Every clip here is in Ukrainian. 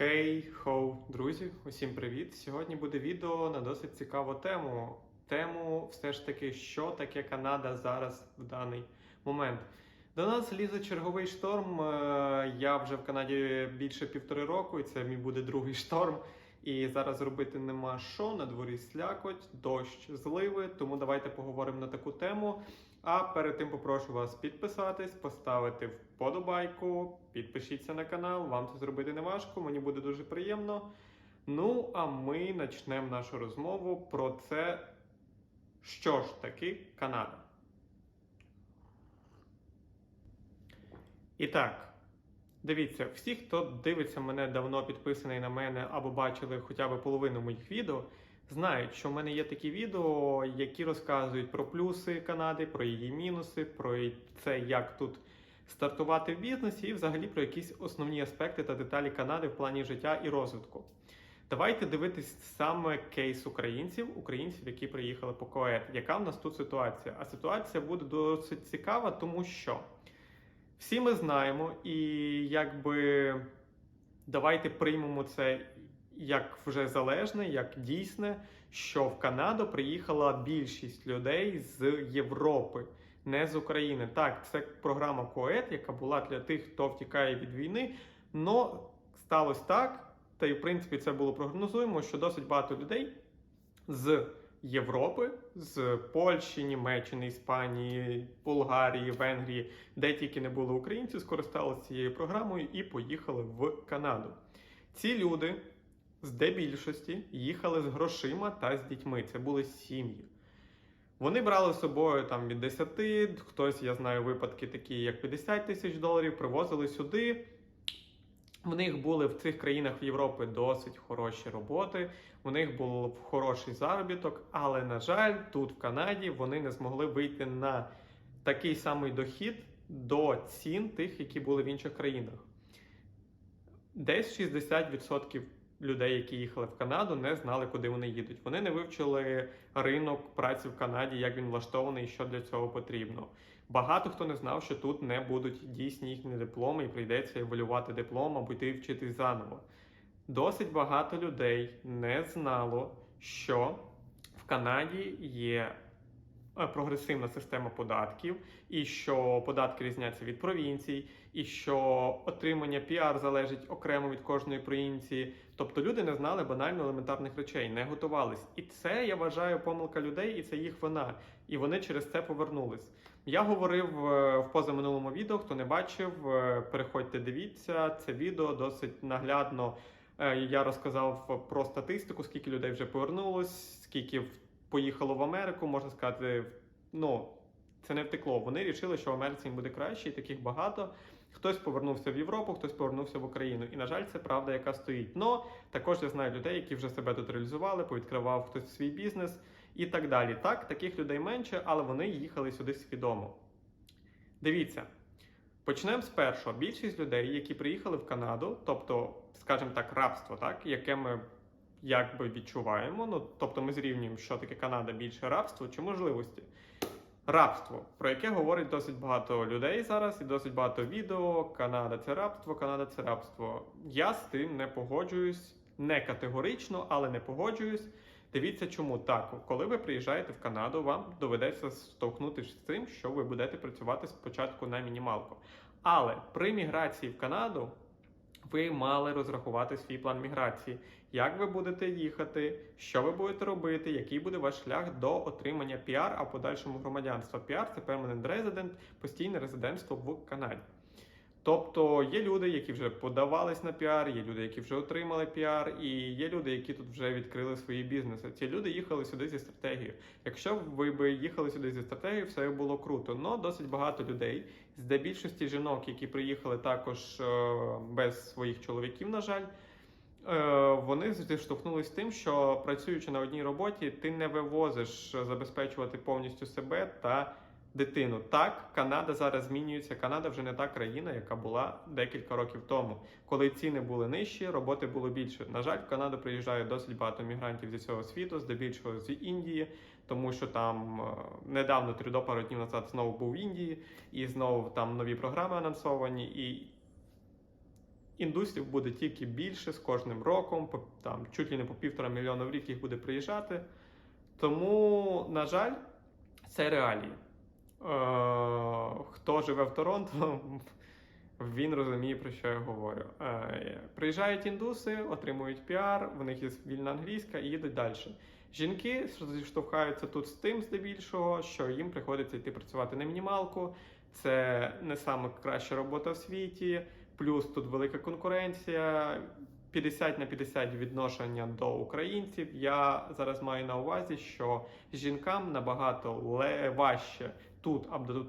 Хей, хоу, друзі, усім привіт! Сьогодні буде відео на досить цікаву тему. Тему все ж таки, що таке Канада зараз в даний момент. До нас лізе черговий шторм. Е, Я вже в Канаді більше півтори року, і це мій буде другий шторм. І зараз робити нема що, на дворі слякоть, дощ, зливи. Тому давайте поговоримо на таку тему. А перед тим попрошу вас підписатись, поставити вподобайку, підпишіться на канал. Вам це зробити не важко, мені буде дуже приємно. Ну, а ми почнемо нашу розмову про це, що ж таки Канада. І так, дивіться, всі, хто дивиться мене давно підписаний на мене або бачили хоча б половину моїх відео, знають, що в мене є такі відео, які розказують про плюси Канади, про її мінуси, про це, як тут стартувати в бізнесі, і взагалі про якісь основні аспекти та деталі Канади в плані життя і розвитку. Давайте дивитись саме кейс українців, українців, які приїхали по КОЕД. Яка в нас тут ситуація? А ситуація буде досить цікава, тому що всі ми знаємо, і якби давайте приймемо це як вже залежне, як дійсне, що в Канаду приїхала більшість людей з Європи, не з України. Так, це програма КОЕД, яка була для тих, хто втікає від війни. Но сталося так, та й в принципі це було прогнозуємо, що досить багато людей з Європи, з Польщі, Німеччини, Іспанії, Болгарії, Венгрії, де тільки не були українці, скористалися цією програмою і поїхали в Канаду. Ці люди здебільшості їхали з грошима та з дітьми. Це були сім'ї. Вони брали з собою там від 10, хтось, я знаю, випадки такі, як 50 тисяч доларів, привозили сюди. В них були в цих країнах в Європі досить хороші роботи, у них був хороший заробіток, але, на жаль, тут в Канаді вони не змогли вийти на такий самий дохід до цін тих, які були в інших країнах. Десь 60% людей, які їхали в Канаду, не знали, куди вони їдуть. Вони не вивчили ринок праці в Канаді, як він влаштований що для цього потрібно. Багато хто не знав, що тут не будуть дійсні їхні дипломи, і прийдеться евалювати диплом або йти вчитись заново. Досить багато людей не знало, що в Канаді є прогресивна система податків, і що податки різняться від провінцій, і що отримання піар залежить окремо від кожної провінції. Тобто люди не знали банально елементарних речей, не готувались. І це я вважаю помилка людей, і це їх вина. І вони через це повернулись. Я говорив е, в позаминулому відео. Хто не бачив, е, переходьте, дивіться це відео досить наглядно. Е, Я розказав про статистику, скільки людей вже повернулось, скільки в- поїхало в Америку. Можна сказати, ну це не втекло. Вони рішили, що в Америці їм буде краще, і таких багато. Хтось повернувся в Європу, хтось повернувся в Україну. І, на жаль, це правда, яка стоїть. Но також я знаю людей, які вже себе тут реалізували, повідкривав хтось свій бізнес і так далі. Так, таких людей менше, але вони їхали сюди свідомо. Дивіться, почнемо з першого. Більшість людей, які приїхали в Канаду, тобто, скажімо так, рабство, так, яке ми якби відчуваємо. Ну, тобто ми зрівнюємо, що таке Канада більше рабство чи можливості. Рабство, про яке говорить досить багато людей зараз, і досить багато відео. Канада це рабство, Канада це рабство. Я з тим не погоджуюсь, не категорично, але не погоджуюсь. Дивіться, чому так. Коли ви приїжджаєте в Канаду, вам доведеться стовкнутися з тим, що ви будете працювати спочатку на мінімалку. Але при міграції в Канаду ви мали розрахувати свій план міграції. Як ви будете їхати, що ви будете робити, який буде ваш шлях до отримання піар, а подальшому громадянства. Піар це permanent resident, постійне резидентство в Канаді. Тобто є люди, які вже подавались на піар, є люди, які вже отримали піар, і є люди, які тут вже відкрили свої бізнеси. Ці люди їхали сюди зі стратегією. Якщо ви би їхали сюди зі стратегією, все було круто. Но досить багато людей, з більшості жінок, які приїхали також е, без своїх чоловіків, на жаль. Е, Вони зіштовхнулися з тим, що працюючи на одній роботі, ти не вивозиш забезпечувати повністю себе та дитину. Так, Канада зараз змінюється. Канада вже не та країна, яка була декілька років тому, коли ціни були нижчі, роботи було більше. На жаль, в Канаду приїжджає досить багато мігрантів зі всього світу, здебільшого з Індії, тому що там е, недавно Трюдо пару днів назад знову був в Індії, і знову там нові програми анонсовані. І індусів буде тільки більше з кожним роком, по- там чуть ли не по півтора мільйона в рік їх буде приїжджати. Тому, на жаль, це реалії. Е, хто живе в Торонто, він розуміє, про що я говорю. Е, приїжджають індуси, отримують піар, в них є вільна англійська і їдуть далі. Жінки зіштовхаються тут з тим, здебільшого, що їм приходиться йти працювати на мінімалку. Це не саме краща робота в світі, плюс тут велика конкуренція. 50 на 50 відношення до українців. Я зараз маю на увазі, що жінкам набагато важче тут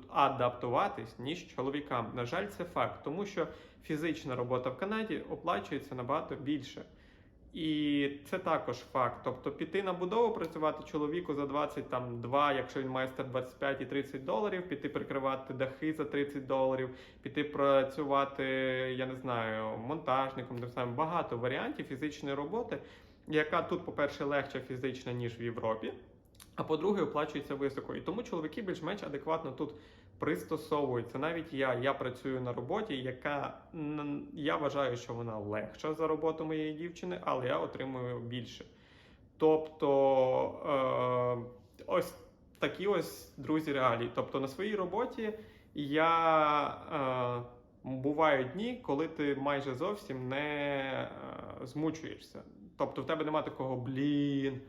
адаптуватись, ніж чоловікам. На жаль, це факт, тому що фізична робота в Канаді оплачується набагато більше. І це також факт. Тобто піти на будову працювати чоловіку за 22, якщо він майстер 25 і 30 доларів, піти прикривати дахи за 30 доларів, піти працювати, я не знаю, монтажником, тим саме багато варіантів фізичної роботи, яка тут, по-перше, легша фізично, ніж в Європі. А по-друге, оплачується високо. І тому чоловіки більш-менш адекватно тут пристосовуються. Навіть я, я працюю на роботі, яка я вважаю, що вона легша за роботу моєї дівчини, але я отримую більше. Тобто е, ось такі ось друзі реалії. Тобто на своїй роботі я е, бувають дні, коли ти майже зовсім не е, змучуєшся. Тобто в тебе немає такого блін.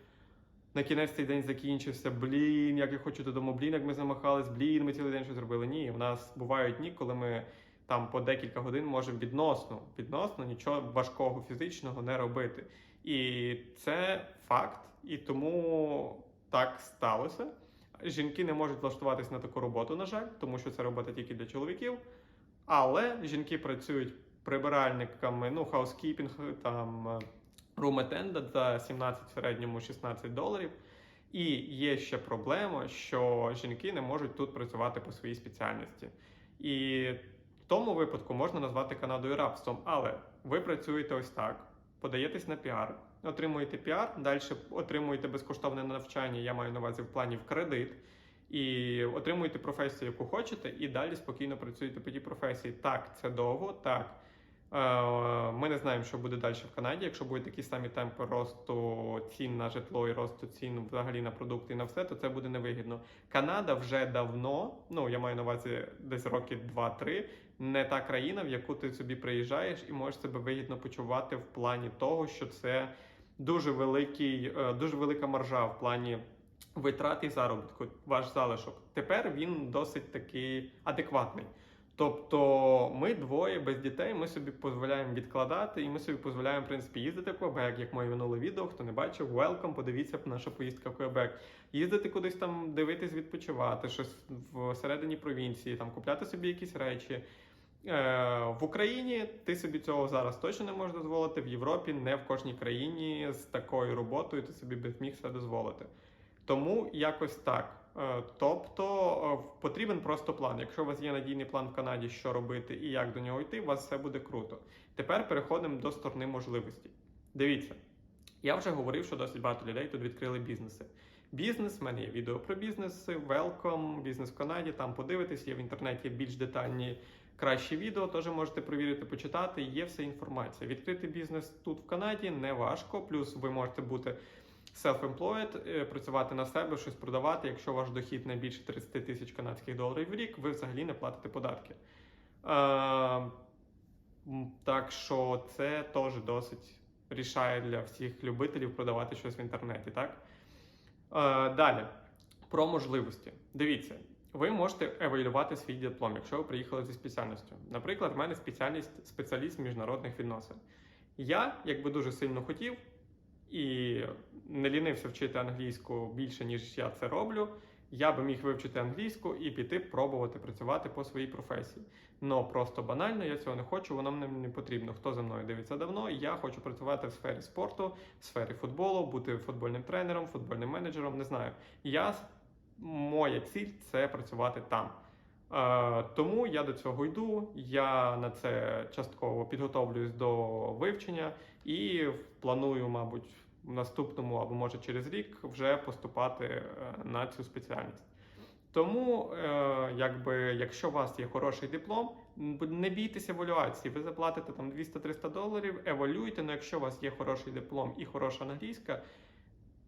На кінець цей день закінчився. Блін, як я хочу додому, блін, як ми замахались, блін, ми цілий день що зробили. Ні, у нас бувають дні, коли ми там по декілька годин можемо відносно, відносно нічого важкого фізичного не робити. І це факт. І тому так сталося. Жінки не можуть влаштуватись на таку роботу, на жаль, тому що це робота тільки для чоловіків. Але жінки працюють прибиральниками, ну, хаускіпінг, там room за 17 в середньому 16 доларів. І є ще проблема, що жінки не можуть тут працювати по своїй спеціальності. І в тому випадку можна назвати Канадою рабством. Але ви працюєте ось так, подаєтесь на піар, отримуєте піар, далі отримуєте безкоштовне навчання, я маю на увазі в плані в кредит. І отримуєте професію, яку хочете, і далі спокійно працюєте по тій професії. Так, це довго, так. Е, Ми не знаємо, що буде далі в Канаді. Якщо будуть такі самі темпи росту цін на житло і росту цін взагалі на продукти і на все, то це буде невигідно. Канада вже давно, ну я маю на увазі десь роки 2-3, не та країна, в яку ти собі приїжджаєш і можеш себе вигідно почувати в плані того, що це дуже великий, е, дуже велика маржа в плані. Витрат і заробітку, ваш залишок. Тепер він досить таки адекватний. Тобто ми двоє без дітей, ми собі дозволяємо відкладати, і ми собі дозволяємо, в принципі, їздити в Квебек, як моє минуле відео. Хто не бачив, welcome, подивіться наша поїздка в Квебек. Їздити кудись там, дивитись, відпочивати, щось в середині провінції, там купляти собі якісь речі. Е, в Україні ти собі цього зараз точно не можеш дозволити. В Європі не в кожній країні з такою роботою ти собі б міг все дозволити. Тому якось так. Е, Тобто е, потрібен просто план. Якщо у вас є надійний план в Канаді, що робити і як до нього йти, у вас все буде круто. Тепер переходимо до сторони можливості. Дивіться, я вже говорив, що досить багато людей тут відкрили бізнеси. Бізнес, в мене є відео про бізнеси, welcome, бізнес в Канаді. Там подивитись, є в інтернеті більш детальні кращі відео. Теж можете провірити, почитати. Є вся інформація. Відкрити бізнес тут в Канаді не важко. Плюс ви можете бути self-employed, е, працювати на себе, щось продавати. Якщо ваш дохід не більше 30 тисяч канадських доларів в рік, ви взагалі не платите податки. Е, так що це теж досить рішає для всіх любителів продавати щось в інтернеті. Так? Е, далі, про можливості. Дивіться, ви можете евалювати свій диплом, якщо ви приїхали зі спеціальністю. Наприклад, в мене спеціальність спеціаліст міжнародних відносин. Я, якби дуже сильно хотів, і не лінився вчити англійську більше, ніж я це роблю, я би міг вивчити англійську і піти пробувати працювати по своїй професії. Но просто банально я цього не хочу, воно мені не потрібно. Хто за мною дивиться давно? Я хочу працювати в сфері спорту, в сфері футболу, бути футбольним тренером, футбольним менеджером. Не знаю. Я моя ціль це працювати там. Е, тому я до цього йду. Я на це частково підготовлююсь до вивчення і планую, мабуть, наступному або може через рік вже поступати е, на цю спеціальність. Тому, е, якби, якщо у вас є хороший диплом, не бійтеся евалюації. Ви заплатите там 200-300 доларів, евалюйте. Ну, якщо у вас є хороший диплом і хороша англійська,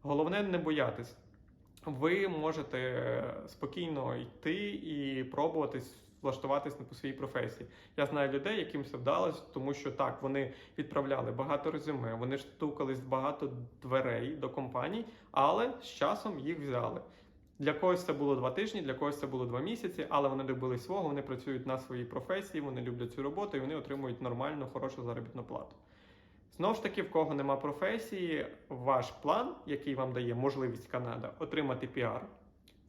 головне не боятись. Ви можете е, спокійно йти і пробувати влаштуватись по своїй професії. Я знаю людей, яким це вдалося, тому що так вони відправляли багато резюме, вони в багато дверей до компаній, але з часом їх взяли. Для когось це було два тижні, для когось це було два місяці, але вони добились свого, вони працюють на своїй професії, вони люблять цю роботу і вони отримують нормальну, хорошу заробітну плату. Знову ж таки, в кого нема професії, ваш план, який вам дає можливість Канада, отримати піар.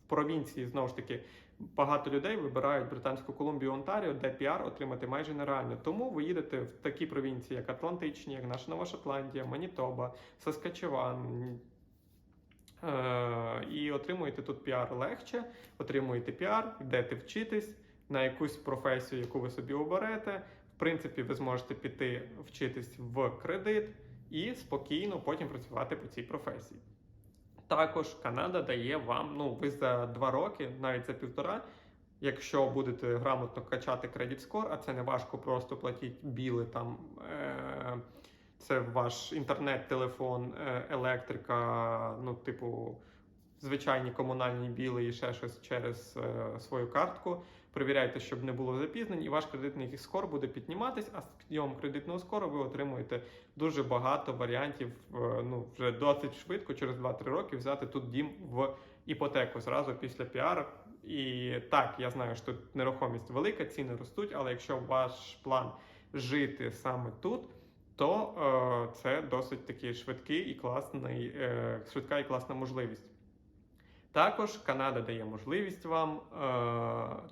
В провінції, знову ж таки, багато людей вибирають Британську Колумбію Онтаріо, де піар отримати майже нереально. Тому ви їдете в такі провінції, як Атлантичні, як наша Нова Шотландія, Манітоба, Саскачеван. Е, і отримуєте тут піар легше, отримуєте піар, йдете вчитись на якусь професію, яку ви собі оберете. В принципі, ви зможете піти вчитись в кредит і спокійно потім працювати по цій професії. Також Канада дає вам, ну ви за два роки, навіть за півтора, якщо будете грамотно качати кредит скор, а це не важко, просто платіть біли там. Е- це ваш інтернет, телефон, е, електрика, ну, типу, звичайні комунальні біли і ще щось через е, свою картку. Перевіряйте, щоб не було запізнень, і ваш кредитний скор буде підніматись, а з підйомом кредитного скору ви отримуєте дуже багато варіантів. е, Ну, вже досить швидко, через 2-3 роки, взяти тут дім в іпотеку зразу після піар. І так, я знаю, що нерухомість велика, ціни ростуть, але якщо ваш план жити саме тут то е, це досить такий швидкий і класний, е, швидка і класна можливість. Також Канада дає можливість вам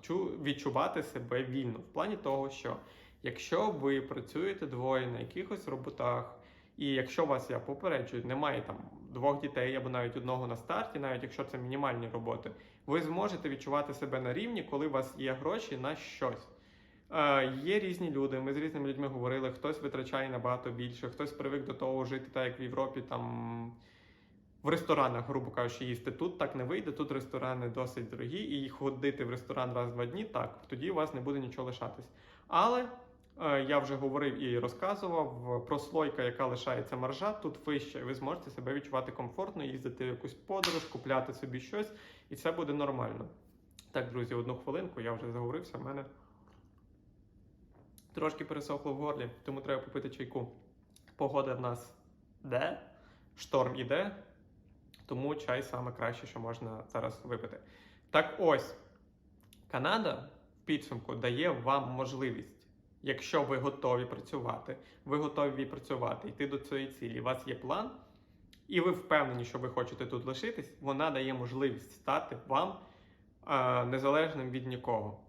е, відчувати себе вільно в плані того, що якщо ви працюєте двоє на якихось роботах, і якщо у вас, я попереджую, немає там двох дітей або навіть одного на старті, навіть якщо це мінімальні роботи, ви зможете відчувати себе на рівні, коли у вас є гроші на щось. Е, Є різні люди. Ми з різними людьми говорили. Хтось витрачає набагато більше, хтось привик до того жити, так як в Європі, там в ресторанах, грубо кажучи, їсти. Тут так не вийде. Тут ресторани досить дорогі, і ходити в ресторан раз в два дні, так тоді у вас не буде нічого лишатись. Але е, я вже говорив і розказував прослойка, яка лишається маржа, тут вище. Ви зможете себе відчувати комфортно, їздити в якусь подорож, купляти собі щось, і це буде нормально. Так, друзі, одну хвилинку, я вже заговорився. в мене. Трошки пересохло в горлі, тому треба попити чайку. Погода в нас де, шторм іде, тому чай саме краще, що можна зараз випити. Так ось, Канада в підсумку дає вам можливість, якщо ви готові працювати, ви готові працювати, йти до цієї цілі, у вас є план, і ви впевнені, що ви хочете тут лишитись, вона дає можливість стати вам е, незалежним від нікого.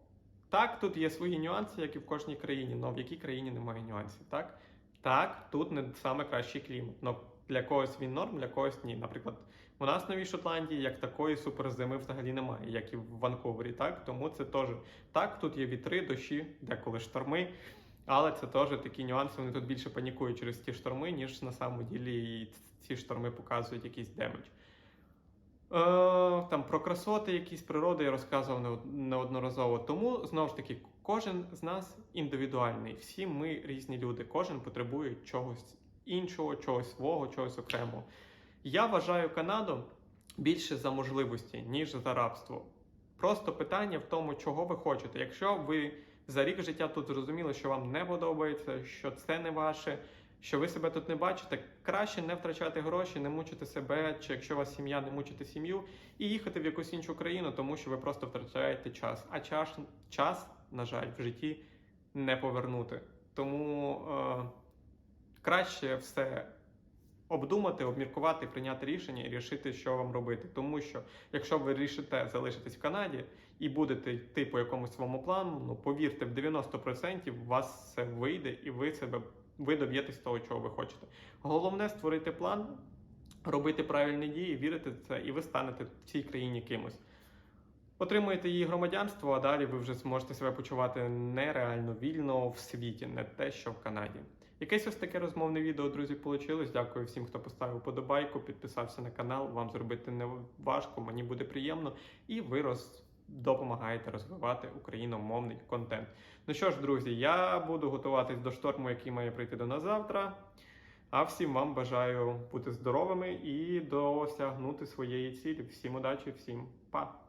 Так, тут є свої нюанси, як і в кожній країні, але в якій країні немає нюансів. Так, так, тут не саме кращий клімат. Но для когось він норм, для когось ні. Наприклад, у нас в Новій Шотландії як такої суперзими взагалі немає, як і в Ванкувері. Так, тому це теж так. Тут є вітри, дощі, деколи шторми. Але це теж такі нюанси. Вони тут більше панікують через ті шторми, ніж на самом ділі ці шторми показують якийсь демедж. Е, там про красоти, якісь природи я розказував неодноразово. Тому знову ж таки, кожен з нас індивідуальний. Всі ми різні люди. Кожен потребує чогось іншого, чогось свого, чогось окремого. Я вважаю Канаду більше за можливості, ніж за рабство. Просто питання в тому, чого ви хочете. Якщо ви за рік життя тут зрозуміли, що вам не подобається, що це не ваше, що ви себе тут не бачите, краще не втрачати гроші, не мучити себе, чи якщо у вас сім'я, не мучити сім'ю, і їхати в якусь іншу країну, тому що ви просто втрачаєте час. А час, час на жаль, в житті не повернути. Тому е, краще все обдумати, обміркувати, прийняти рішення і рішити, що вам робити. Тому що якщо ви рішите залишитись в Канаді і будете йти по якомусь своєму плану, ну повірте, в 90% у вас все вийде, і ви себе ви доб'єтесь того, чого ви хочете. Головне створити план, робити правильні дії, вірити в це, і ви станете в цій країні кимось. Отримуєте її громадянство, а далі ви вже зможете себе почувати нереально вільно в світі, не те, що в Канаді. Якесь ось таке розмовне відео, друзі, вийшло. Дякую всім, хто поставив подобайку, підписався на канал. Вам зробити не важко, мені буде приємно. І ви роз... допомагаєте розвивати україномовний контент. Ну що ж, друзі, я буду готуватись до шторму, який має прийти до нас завтра. А всім вам бажаю бути здоровими і досягнути своєї цілі. Всім удачі, всім па!